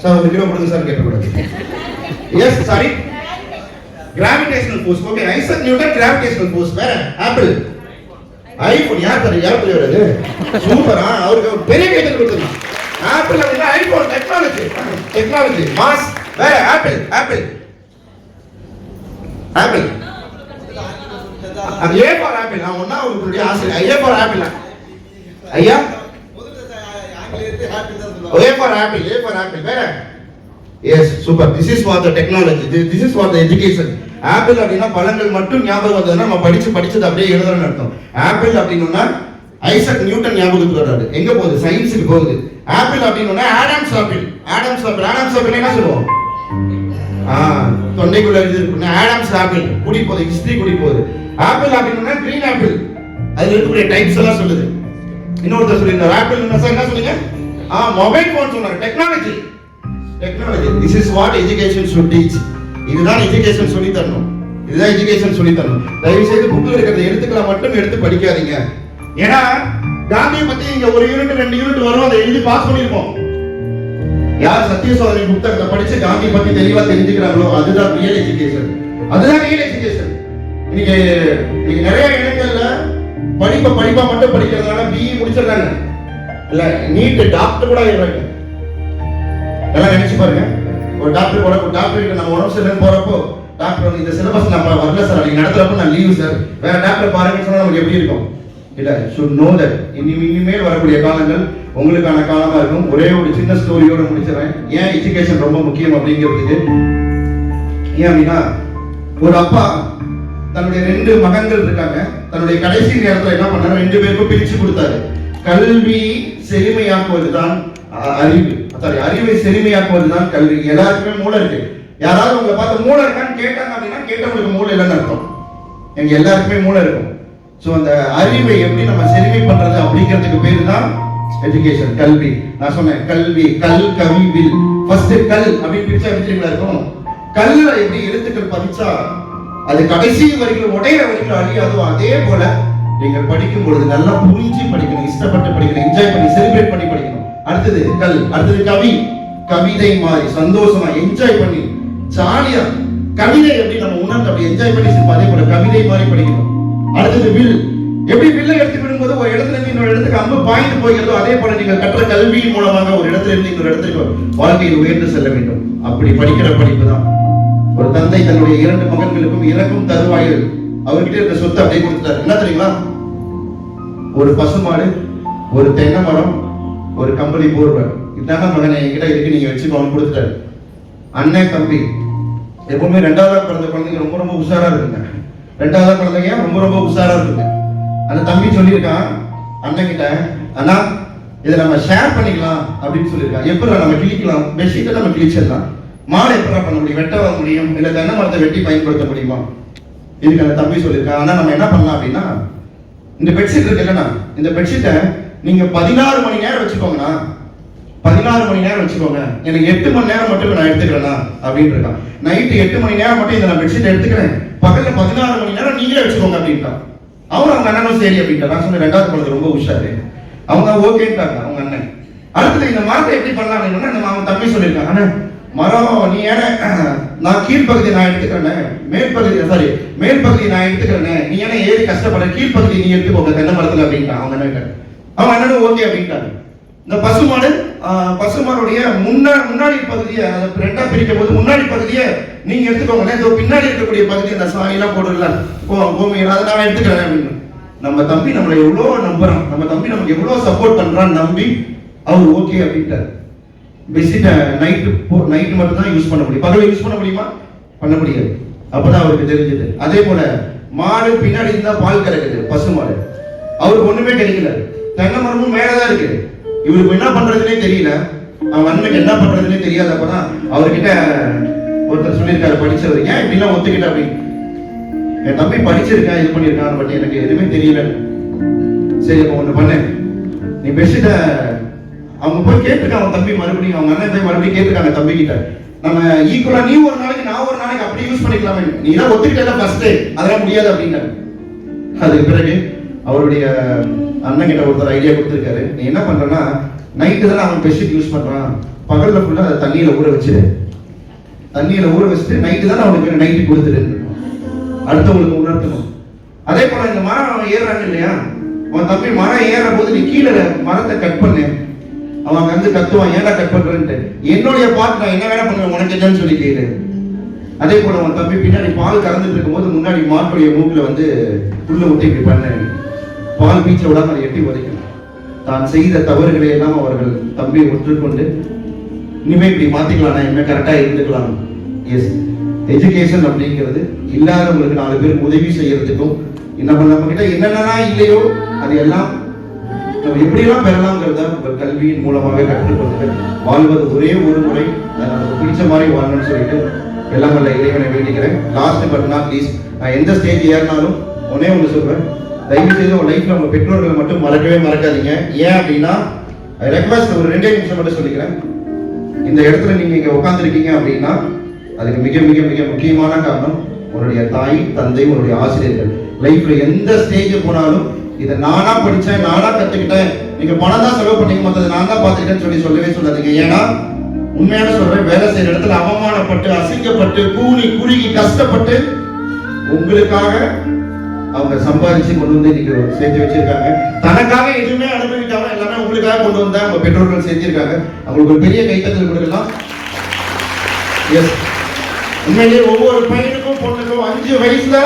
sir ஒரு கிலோ கொடுங்க sir கேட்டக்கூடாது yes sorry gravitational force okay Isaac Newton gravitational force வேற ஆப்பிள் ஐபோன் யார் தர யார் தர வருது சூப்பரா. அவருக்கு ஒரு பெரிய கைத்தல் கொடுத்துருங்க ஆப்பிள் அப்படின்னா ஐபோன் டெக்னாலஜி டெக்னாலஜி மாஸ் வேற ஆப்பிள் ஆப்பிள் ஆப்பிள் அது ஏ ஃபார் ஆப்பிள் நான் ஒன்னா உங்களுடைய ஆசை. ஏ ஃபார் ஆப்பிள் ஐயா? A for apple A for apple வேற? Yes super this is for the technology this is for the education apple அப்படின்னா பழங்கள் மட்டும் ஞாபகம் வந்ததுன்னா நம்ம படிச்சு படிச்சது அப்படியே எழுதுறோம்னு அர்த்தம். ஆப்பிள் அப்படின்னா ஐசக் நியூட்டன் ஞாபகத்துக்கு வராது எங்க போகுது? சயின்ஸுக்கு போகுது. ஆப்பிள் அப்படின்னா Adam's apple Adam's apple Adam's apple என்ன சொல்லுவோம்? ஆ தொண்டைக்குள்ள இது இருக்குன்னா ஆடம்ஸ் ஆப்பிள் குடி போகுது ஹிஸ்டரி குடி போகுது ஆப்பிள் அப்படின்னா கிரீன் ஆப்பிள் அதுல இருக்கக்கூடிய டைப்ஸ் எல்லாம் சொல்லுது. இன்னொருத்தர் சொல்லியிருந்தார் ஆப்பிள் என்ன சார் என்ன ஆ மொபைல் ஃபோன் சொன்னாங்க technology technology this is what education should teach இதுதான் எஜுகேஷன் சொல்லி தரணும் இதுதான் எஜுகேஷன் சொல்லி தரணும் தயவு செய்து புக்கில் இருக்கிற எழுத்துக்களை மட்டும் எடுத்து படிக்காதீங்க. ஏன்னா காந்தியை பத்தி இங்க ஒரு யூனிட் ரெண்டு யூனிட் வரும். அதை எழுதி பாஸ் பண்ணிருப்போம் யார் சத்திய சோதனை புத்தகத்தை படிச்சு காந்தி பத்தி தெளிவா தெரிஞ்சுக்கிறாங்களோ அதுதான் ரியல் எஜுகேஷன் அதுதான் ரியல் எஜுகேஷன் இன்னைக்கு இன்னைக்கு நிறைய இடங்கள்ல படிப்பை படிப்பா மட்டும் படிக்கிறதுனால பிஇ முடிச்சிடுறாங்க. இல்ல நீட் டாக்டர் கூட ஆயிடுறாங்க. எல்லாம் நினைச்சு பாருங்க. ஒரு டாக்டர் கூட ஒரு டாக்டர் நம்ம உடம்பு சரியில்லைன்னு போறப்போ டாக்டர் வந்து இந்த சிலபஸ் நம்ம வரல சார் நீங்க நடத்துறப்போ நான் லீவு சார் வேற டாக்டர் பாருங்கன்னு சொன்னா நமக்கு எப்படி இருக்கும்? இல்ல ஷுட் நோ தட் இனி இனிமேல் வரக்கூடிய காலங்கள் உங்களுக்கான காலமா இருக்கும். ஒரே ஒரு சின்ன ஸ்டோரியோட முடிச்சிடறேன். ஏன் எஜுகேஷன் ரொம்ப முக்கியம் அப்படிங்கிறதுக்கு? ஏன் அப்படின்னா ஒரு அப்பா தன்னுடைய ரெண்டு மகன்கள் இருக்காங்க. தன்னுடைய கடைசி நேரத்துல என்ன பண்ணாரு? ரெண்டு பேருக்கும் பிரிச்சு கொடுத்தாரு. கல்வி செழுமையாக்குவதுதான் தான் அறிவு. சாரி அறிவை செழுமையாக்குவதுதான் கல்வி. எல்லாருக்குமே மூளை இருக்கு. யாராவது உங்களை பார்த்து மூளை இருக்கான்னு கேட்டாங்க அப்படின்னா கேட்டவங்களுக்கு மூளை இல்லைன்னு அர்த்தம். எங்க எல்லாருக்குமே மூளை இருக்கும். ஸோ அந்த அறிவை எப்படி நம்ம செழுமை பண்றது அப்படிங்கிறதுக்கு பேர் தான் எஜுகேஷன் கல்வி. நான் சொன்னேன் கல்வி கல் கவி வில். ஃபர்ஸ்ட் கல் அப்படின்னு பிரிச்சா எப்படி இருக்கும்? கல்ல எப்படி எழுத்துக்கள் பதிச்சா அது கடைசி வரைக்கும் உடையிற வரைக்கும் அழியாதோ அதே போல நீங்கள் படிக்கும் பொழுது நல்லா புரிஞ்சு படிக்கணும் இஷ்டப்பட்டு படிக்கணும் என்ஜாய் பண்ணி செலிப்ரேட் பண்ணி படிக்கணும். அடுத்தது கல். அடுத்தது கவி. கவிதை மாதிரி சந்தோஷமா என்ஜாய் பண்ணி. ஜாலியா கவிதை எப்படி நம்ம உணர்ந்து அப்படி என்ஜாய் பண்ணி சிரிப்போம், அதே போல கவிதை மாதிரி படிக்கணும். அடுத்தது வில். எப்படி வில்லை எடுத்து விடும்போது ஒரு இடத்துல இருந்து இன்னொரு இடத்துக்கு அம்பு பாய்ந்து போகிறதோ அதே போல நீங்கள் கற்ற கல்வியின் மூலமாக ஒரு இடத்துல இருந்து இன்னொரு இடத்துக்கு வாழ்க்கையில் உயர்ந்து செல்ல வேண்டும். அப்படி படிக்கிற படிப்பு தான். ஒரு தந்தை தன்னுடைய இரண்டு மகன்களுக்கும் இறக்கும் தருவாயில் அவர்கிட்ட இருக்க சொத்தை அப்படியே கொடுத்துட்டார். என்ன தெரியுங்களா ஒரு பசுமாடு ஒரு தென்னை மரம் ஒரு கம்பளி போர்வல் இதான மகனை என்கிட்ட இருக்கு நீங்க வச்சுக்கோன்னு கொடுத்துட்டாரு அண்ணன் தம்பி எப்பவுமே ரெண்டாவதா பிறந்த குழந்தைங்க ரொம்ப ரொம்ப உஷாரா இருக்குங்க ரெண்டாவதா குழந்தைங்க ரொம்ப ரொம்ப உஷாரா இருக்குங்க அந்த தம்பி சொல்லியிருக்கான் அண்ணன் கிட்ட அண்ணா இதை நம்ம ஷேர் பண்ணிக்கலாம் அப்படின்னு சொல்லியிருக்கான். எப்படி நம்ம கிழிக்கலாம்? பெட்ஷீட்டை நம்ம கிழிச்சிடலாம். மாலை எப்படி பண்ண முடியும்? வெட்ட வர முடியும்? இல்ல தென்னை மரத்தை வெட்டி பயன்படுத்த முடியுமா? இதுக்கு அந்த தம்பி சொல்லியிருக்கான். ஆனா நம்ம என்ன பண்ணலாம் அப்படின்னா இந்த பெட்ஷீட் இருக்கு இல்லைண்ணா இந்த பெட்ஷீட்டை நீங்க பதினாறு மணி நேரம் வச்சுக்கோங்கண்ணா. பதினாறு மணி நேரம் வச்சுக்கோங்க. எனக்கு எட்டு மணி நேரம் மட்டும் நான் எடுத்துக்கிறேன்னா அப்படின்னு இருக்கான். நைட்டு எட்டு மணி நேரம் மட்டும் இந்த நான் பெட்ஷீட் எடுத்துக்கிறேன். பகல்ல பதினாறு மணி நேரம் நீங்களே வச்சுக்கோங்க அப்படின்ட்டான். அவன் அவங்க அண்ணனும் சரி அப்படின்ட்டான். நான் சொன்னேன் ரெண்டாவது குழந்தை ரொம்ப உஷாரு. அவங்க ஓகேன்ட்டாங்க அவங்க அண்ணன். அடுத்தது இந்த மரத்தை எப்படி பண்ணலாம் அப்படின்னா நம்ம அவன் தம்பி சொல்லியிருக்கான் அண்ணன் மரம் நீ ஏன நான் கீழ்ப்பகுதி நான் எடுத்துக்கிறேன் மேற்பகுதி சாரி மேற்பகுதி நான் எடுத்துக்கிறேன் நீ ஏன்னா ஏறி கஷ்டப்படுற கீழ்ப்பகுதி நீ எடுத்துக்கோங்க தென்னை மரத்தில் அப்படின்ட்டான் அவங்க என்ன அவன் அண்ணனும் ஓகே அப்படின்ட்டாங்க இந்த பசுமாடு ஆஹ், பசுமாடுடைய முன்னா முன்னாடி பகுதியை அதை ரெண்டா பிரிக்கும் போது முன்னாடி பகுதியை நீங்க எடுத்துக்கோங்களேன். இதோ பின்னாடி இருக்கக்கூடிய பகுதி அந்த சாயெல்லாம் போடுறல பூமி அதை நான் எடுத்துக்கிறேன் அப்படின்னு. நம்ம தம்பி நம்மளை எவ்வளோ நம்புறான். நம்ம தம்பி நமக்கு எவ்வளோ சப்போர்ட் பண்றான்னு நம்பி அவர் ஓகே அப்படின்ட்டார். பெட்ஷீட்டை நைட்டு நைட்டு மட்டும் தான் யூஸ் பண்ண முடியும். பகல யூஸ் பண்ண முடியுமா? பண்ண முடியாது. அப்பதான் அவருக்கு தெரிஞ்சது. அதே போல மாடு பின்னாடி இருந்தா பால் கறக்குது பசு மாடு. அவருக்கு ஒண்ணுமே கிடைக்கல தென்னை மரமும் மேலதான் இருக்கு. இவருக்கு என்ன பண்றதுன்னே தெரியல. அவன் அண்ணனுக்கு என்ன பண்றதுனே தெரியாதப்பதான் அவர்கிட்ட ஒருத்தர் சொல்லியிருக்காரு படிச்சவர். ஏன் இப்படிலாம் ஒத்துக்கிட்ட அப்படின்னு என் தம்பி படிச்சிருக்கான் இது பண்ணியிருக்கான் பட் எனக்கு எதுவுமே தெரியல. சரி அப்ப ஒண்ணு பண்ணு. நீ பெட்ஷீட்டை அவங்க போய் கேட்டிருக்காங்க அவன் தம்பி மறுபடியும். அவங்க அண்ணன் போய் மறுபடியும் கேட்டிருக்காங்க தம்பி கிட்ட நம்ம ஈக்குவலா நீ ஒரு நாளைக்கு நான் ஒரு நாளைக்கு அப்படி யூஸ் பண்ணிக்கலாமே. நீ தான் ஒத்துக்கிட்டல ஃபர்ஸ்ட் அதெல்லாம் முடியாது அப்படின்னாரு அதுக்கு பிறகு அவருடைய அண்ணன் கிட்ட ஒருத்தர் ஐடியா கொடுத்துருக்காரு. நீ என்ன பண்றனா நைட்டு தானே அவன் பெட்ஷீட் யூஸ் பண்றான். பகல்ல ஃபுல்லா அதை தண்ணியில ஊற வச்சிரு. தண்ணியில ஊற வச்சுட்டு நைட்டு தானே அவனுக்கு நைட்டு கொடுத்துரு. அடுத்தவங்களுக்கு உணர்த்தணும். அதே போல இந்த மரம் அவன் ஏறுறாங்க இல்லையா? உன் தம்பி மரம் ஏற போது நீ கீழே மரத்தை கட் பண்ணு. அவன் வந்து கத்துவான் ஏன்டா கட் பண்றேன்ட்டு? என்னுடைய பார்ட் நான் என்ன வேணா பண்ணுவேன் உனக்கு என்னன்னு சொல்லி கேளு. அதே போல உன் தம்பி பின்னாடி பால் கறந்துட்டு இருக்கும்போது முன்னாடி மாட்டுடைய மூக்கில் வந்து புல்லு முட்டை இப்படி பண்ணு. பால் பீச்சை விடாம அதை எட்டி உதைக்கணும். தான் செய்த தவறுகளை எல்லாம் அவர்கள் தம்பியை ஒற்றுக்கொண்டு இனிமே இப்படி மாத்திக்கலாம் இனிமேல் இனிமே கரெக்டா இருந்துக்கலாம். எஸ் எஜுகேஷன் அப்படிங்கிறது இல்லாதவங்களுக்கு நாலு பேருக்கு உதவி செய்யறதுக்கும் நம்ம நம்ம கிட்ட என்னென்னலாம் இல்லையோ அது எல்லாம் நம்ம எப்படியெல்லாம் பெறலாம்ங்கிறத உங்கள் கல்வியின் மூலமாகவே கற்றுக்கொண்டு வாழ்வது ஒரே ஒரு முறை நமக்கு பிடிச்ச மாதிரி வாழணும்னு சொல்லிட்டு எல்லாம் வல்ல இறைவனை வேண்டிக்கிறேன். லாஸ்ட் பட் நாட் லீஸ்ட் நான் எந்த ஸ்டேஜ் ஏறினாலும் உடனே ஒன்று சொல்வேன். தயவு செய்து உங்க லைஃப்ல உங்க பெற்றோர்களை மட்டும் மறக்கவே மறக்காதீங்க. ஏன் அப்படின்னா ரெக்வஸ்ட் ஒரு ரெண்டே நிமிஷம் மட்டும் சொல்லிக்கிறேன். இந்த இடத்துல நீங்கள் இங்கே உட்காந்துருக்கீங்க அப்படின்னா அதுக்கு மிக மிக மிக முக்கியமான காரணம் உன்னுடைய தாய் தந்தை உன்னுடைய ஆசிரியர்கள். லைஃப்பில் எந்த ஸ்டேஜ் போனாலும் இதை நானாக படித்தேன் நானாக கற்றுக்கிட்டேன் நீங்கள் பணம் தான் செலவு பண்ணீங்க மற்றது நான் தான் பார்த்துக்கிட்டேன்னு சொல்லி சொல்லவே சொல்லாதீங்க. ஏன்னா உண்மையான சொல்றேன் வேலை செய்யற இடத்துல அவமானப்பட்டு அசிங்கப்பட்டு கூலி குறுகி கஷ்டப்பட்டு உங்களுக்காக அவங்க சம்பாதிச்சு கொண்டு வந்து இன்னைக்கு சேர்த்து வச்சிருக்காங்க. தனக்காக எதுவுமே அனுபவிக்காம எல்லாமே உங்களுக்காக கொண்டு வந்தா அவங்க பெற்றோர்கள் சேர்த்திருக்காங்க. அவங்களுக்கு ஒரு பெரிய கைத்தத்தில் கொடுக்கலாம். எஸ் உண்மையிலேயே ஒவ்வொரு பையனுக்கும் பொண்ணுக்கும் அஞ்சு வயசுல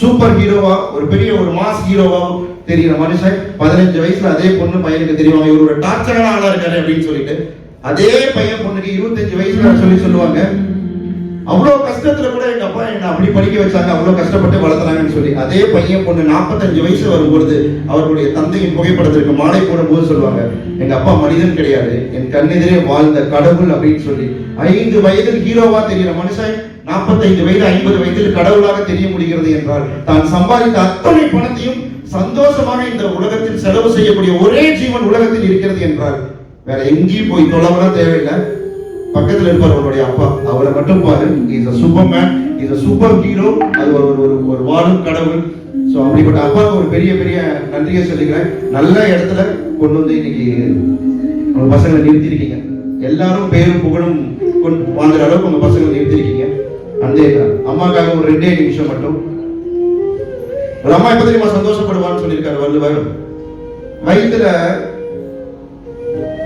சூப்பர் ஹீரோவா ஒரு பெரிய ஒரு மாஸ் ஹீரோவா தெரிகிற மனுஷன். பதினஞ்சு வயசுல அதே பொண்ணு பையனுக்கு தெரியும்? இவர் ஒரு டார்ச்சரான ஆளா இருக்காரு அப்படின்னு சொல்லிட்டு. அதே பையன் பொண்ணுக்கு இருபத்தஞ்சு வயசுல சொல்லி சொல்லுவாங்க. அவ்வளோ கஷ்டத்துல கூட எங்க அப்பா என்ன அப்படி படிக்க வச்சாங்க அவ்வளோ கஷ்டப்பட்டு வளர்த்துறாங்கன்னு சொல்லி. அதே பையன் பொண்ணு நாற்பத்தஞ்சு வயசு வரும்பொழுது அவர்களுடைய தந்தையின் புகைப்படத்திற்கு மாலை போடும்போது சொல்லுவாங்க எங்க அப்பா மனிதன் கிடையாது என் கண்ணெதிரே வாழ்ந்த கடவுள் அப்படின்னு சொல்லி. ஐந்து வயதில் ஹீரோவா தெரிகிற மனுஷன் நாற்பத்தைந்து வயது ஐம்பது வயதில் கடவுளாக தெரிய முடிகிறது என்றால் தான் சம்பாதித்த அத்தனை பணத்தையும் சந்தோஷமாக இந்த உலகத்தில் செலவு செய்யக்கூடிய ஒரே ஜீவன் உலகத்தில் இருக்கிறது என்றால் வேற எங்கேயும் போய் தொலைவெல்லாம் தேவையில்லை. பக்கத்துல இருப்பார் அவருடைய அப்பா. அவரை மட்டும் பாரு is a super man is a super hero அது ஒரு ஒரு ஒரு வாழும் கடவுள். ஸோ அப்படிப்பட்ட அப்பாவுக்கு ஒரு பெரிய பெரிய நன்றியை சொல்லிக்கிறேன். நல்ல இடத்துல கொண்டு வந்து இன்னைக்கு உங்க பசங்களை நிறுத்திருக்கீங்க. எல்லாரும் பேரும் புகழும் கொண்டு வாங்குற அளவுக்கு உங்க பசங்களை நிறுத்திருக்கீங்க. அந்த அம்மாக்காக ஒரு ரெண்டே நிமிஷம் மட்டும். ஒரு அம்மா எப்ப தெரியுமா சந்தோஷப்படுவான்னு சொல்லியிருக்காரு வள்ளுவர் வயிற்றுல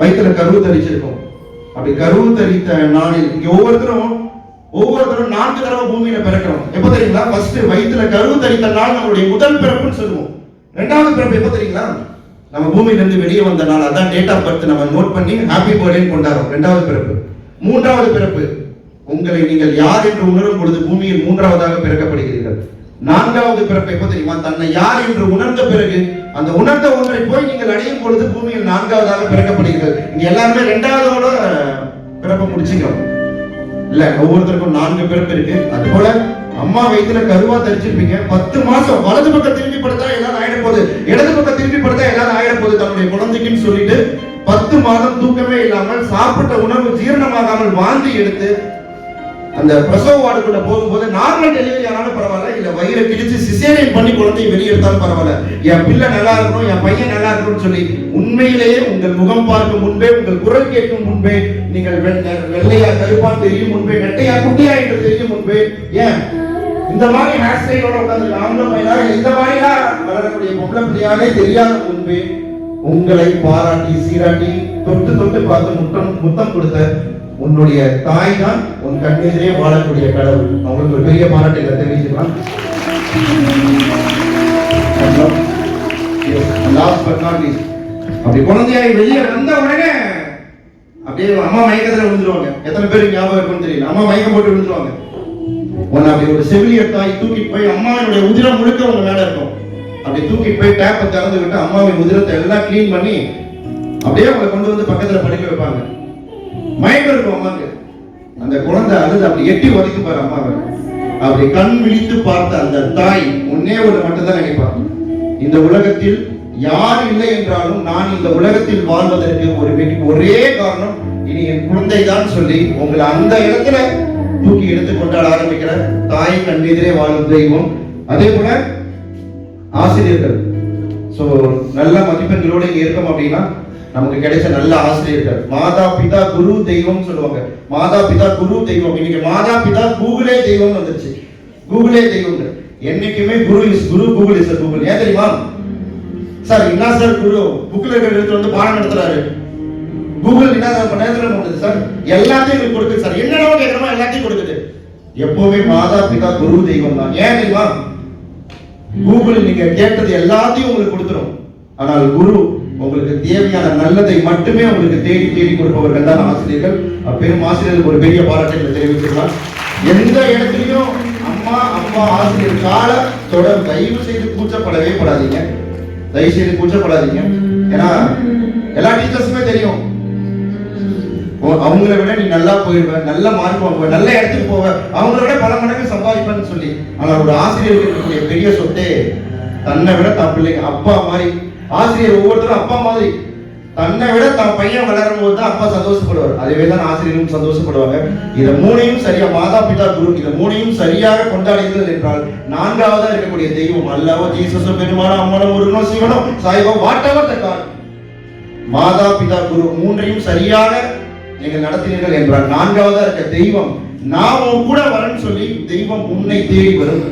வயிற்றுல கருவு தரிச்சிருக்கும். அப்படி கருவு தரித்த நாளில் இங்க ஒவ்வொருத்தரும் ஒவ்வொருத்தரும் நான்கு தடவை பூமியில பிறக்கிறோம். எப்ப தெரியுங்களா? ஃபர்ஸ்ட் வயிற்றுல கருவு தரித்த நாள் நம்மளுடைய முதல் பிறப்புன்னு சொல்லுவோம். ரெண்டாவது பிறப்பு எப்ப தெரியுங்களா? நம்ம பூமியில இருந்து வெளியே வந்த நாள் அதான் டேட் ஆஃப் பர்த் நம்ம நோட் பண்ணி ஹாப்பி பர்த்டேன்னு கொண்டாடுறோம். ரெண்டாவது பிறப்பு. மூன்றாவது பிறப்பு. உங்களை நீங்கள் யார் என்று உணரும் பொழுது பூமியில் மூன்றாவதாக பிறக்கப்படுகிறீர்கள். நான்காவது பிறப்பு எப்போ தெரியுமா தன்னை யார் என்று உணர்ந்த பிறகு அந்த உணர்ந்த ஒன்றை போய் நீங்கள் அடையும் பொழுது பூமியில் நான்காவதாக பிறக்கப்படுகிறது இங்க எல்லாருமே ரெண்டாவதோட பிறப்பை முடிச்சுக்கிறோம். இல்ல ஒவ்வொருத்தருக்கும் நான்கு பிறப்பு இருக்கு. அது போல அம்மா வயித்துல கருவா தரிச்சிருப்பீங்க. பத்து மாசம் வலது பக்கம் திரும்பி படுத்தா எல்லாரும் ஆயிட போகுது இடது பக்கம் திரும்பி படுத்தா எல்லாரும் ஆயிட போகுது தன்னுடைய குழந்தைக்குன்னு சொல்லிட்டு பத்து மாதம் தூக்கமே இல்லாமல் சாப்பிட்ட உணவு ஜீரணமாகாமல் வாந்தி எடுத்து அந்த பிரசவ வார்டுக்குள்ள போகும்போது நார்மல் டெலிவரி ஆனாலும் பரவாயில்ல இல்ல வயிறை கிழிச்சு சிசேரியன் பண்ணி குழந்தையை வெளியெடுத்தாலும் பரவாயில்ல. என் பிள்ளை நல்லா இருக்கணும் என் பையன் நல்லா இருக்கணும்னு சொல்லி உண்மையிலேயே உங்கள் முகம் பார்க்கும் முன்பே உங்கள் குரல் கேட்கும் முன்பே நீங்கள் வெள்ளையா கருப்பா தெரியும் முன்பே வெட்டையா குட்டியா என்று தெரியும் முன்பே ஏன்? இந்த மாதிரி ஹேர் ஸ்டைலோட உட்காந்து ஆம்பளை பையனா இந்த மாதிரிலாம் வளரக்கூடிய பொம்பளை பிள்ளையாலே தெரியாத முன்பே உங்களை பாராட்டி சீராட்டி தொட்டு தொட்டு பார்த்து முத்தம் முத்தம் கொடுத்த உன்னுடைய தாய் தான் உன் கண்ணெதிரே வாழக்கூடிய கடவுள். அவங்களுக்கு ஒரு பெரிய பாராட்டுகளை தெரிவிச்சுக்கலாம். லாஸ்ட் பட் அப்படி குழந்தையாய் வெளியே வந்த உடனே அப்படியே அம்மா மயக்கத்துல விழுந்துருவாங்க. எத்தனை பேருக்கு ஞாபகம் இருக்கும்னு தெரியல. அம்மா மயக்கம் போட்டு விழுந்துருவாங்க. உன்னை அப்படி ஒரு செவிலியர் தாய் தூக்கிட்டு போய் அம்மாவினுடைய உதிரம் முழுக்க உங்க மேல இருக்கும். அப்படி தூக்கிட்டு போய் டேப்பை திறந்து விட்டு அம்மாவின் உதிரத்தை எல்லாம் கிளீன் பண்ணி அப்படியே அவங்களை கொண்டு வந்து பக்கத்துல படிக்க வைப்பாங்க. மயக்கம் இருக்கும் அம்மாக்கு அந்த குழந்தை அழுது அப்படி எட்டி உதைக்கு பாரு அம்மாவை அப்படி கண் விழித்து பார்த்த அந்த தாய் ஒன்னே ஒரு மட்டும்தான் நினைப்பாங்க இந்த உலகத்தில் யார் இல்லை என்றாலும் நான் இந்த உலகத்தில் வாழ்வதற்கு ஒரு ஒரே காரணம் இனி என் குழந்தை தான் சொல்லி உங்களை அந்த இடத்துல தூக்கி எடுத்து கொண்டாட ஆரம்பிக்கிற தாய் கண் எதிரே வாழும் தெய்வம். அதே போல ஆசிரியர்கள். ஸோ நல்ல மதிப்பெண்களோடு இங்கே இருக்கோம் அப்படின்னா நமக்கு கிடைச்ச நல்ல ஆசிரியர்கள். மாதா பிதா குரு தெய்வம் சொல்லுவாங்க. மாதா பிதா குரு தெய்வம். இன்னைக்கு மாதா பிதா கூகுளே தெய்வம் வந்துருச்சு. கூகுளே தெய்வம் என்னைக்குமே guru is guru Google is Google. ஏன் தெரியுமா? சார் என்ன சார் குரு? புக்கில் இருக்கிற இடத்துல வந்து பாடம் நடத்துறாரு. கூகுள் என்ன சார் நேரத்தில் பண்ணுது சார்? எல்லாத்தையும் கொடுக்குது சார். என்னென்ன கேட்கணுமோ எல்லாத்தையும் கொடுக்குது. எப்பவுமே மாதா பிதா குரு தெய்வம் தான். ஏன் தெரியுமா? கூகுள் நீங்க கேட்டது எல்லாத்தையும் உங்களுக்கு கொடுத்துரும். ஆனால் குரு உங்களுக்கு தேவையான நல்லதை மட்டுமே உங்களுக்கு தேடி தேடி கொடுப்பவர்கள் தான் ஆசிரியர்கள். பெரும் ஆசிரியர்களுக்கு ஒரு பெரிய பாராட்டுகளை தெரிவித்துக்கலாம் எந்த இடத்துலையும் அம்மா அப்பா ஆசிரியர் கால தொடர் தயவு செய்து கூச்சப்படவே படாதீங்க தயவு செய்து கூச்சப்படாதீங்க. ஏன்னா எல்லா டீச்சர்ஸுமே தெரியும். அவங்கள விட நீ நல்லா போயிடுவ நல்ல மார்க் வாங்குவ நல்ல இடத்துக்கு போவ. அவங்கள விட பல மடங்கு சம்பாதிப்பேன்னு சொல்லி. ஆனா ஒரு ஆசிரியருக்கு இருக்கக்கூடிய பெரிய சொத்தே தன்னை விட தான் பிள்ளைங்க அப்பா மாதிரி ஆசிரியர் ஒவ்வொருத்தரும் அப்பா மாதிரி. தன்னை விட தன் பையன் வளரும் போது தான் அப்பா சந்தோஷப்படுவார். அதுவே தான் ஆசிரியரும் சந்தோஷப்படுவாங்க. இதை மூணையும் சரியா மாதா பிதா குரு இதை மூணையும் சரியாக கொண்டாடுகிறது என்றால் நான்காவதா இருக்கக்கூடிய தெய்வம் அல்லவோ ஜீசஸோ பெருமானோ அம்மனோ முருகனோ சிவனோ சாய்வோ வாட் தக்கான் மாதா பிதா குரு மூன்றையும் சரியாக நீங்கள் நடத்தினீர்கள் என்றால் நான்காவதா இருக்க தெய்வம் நான் கூட வரேன்னு சொல்லி தெய்வம் உன்னை தேடி வரும்.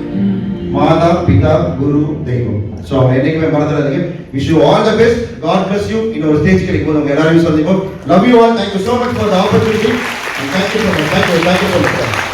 மாதா பிதா குரு தெய்வம். சோ அவங்க என்னைக்குமே மறந்துடாதீங்க. Wish you all the best God bless you இன்னொரு ஸ்டேஜ் கிடைக்கும் போது உங்க எல்லாரையும் சந்திப்போம். Love you all thank you so much for the opportunity thank you so much thank you thank you so much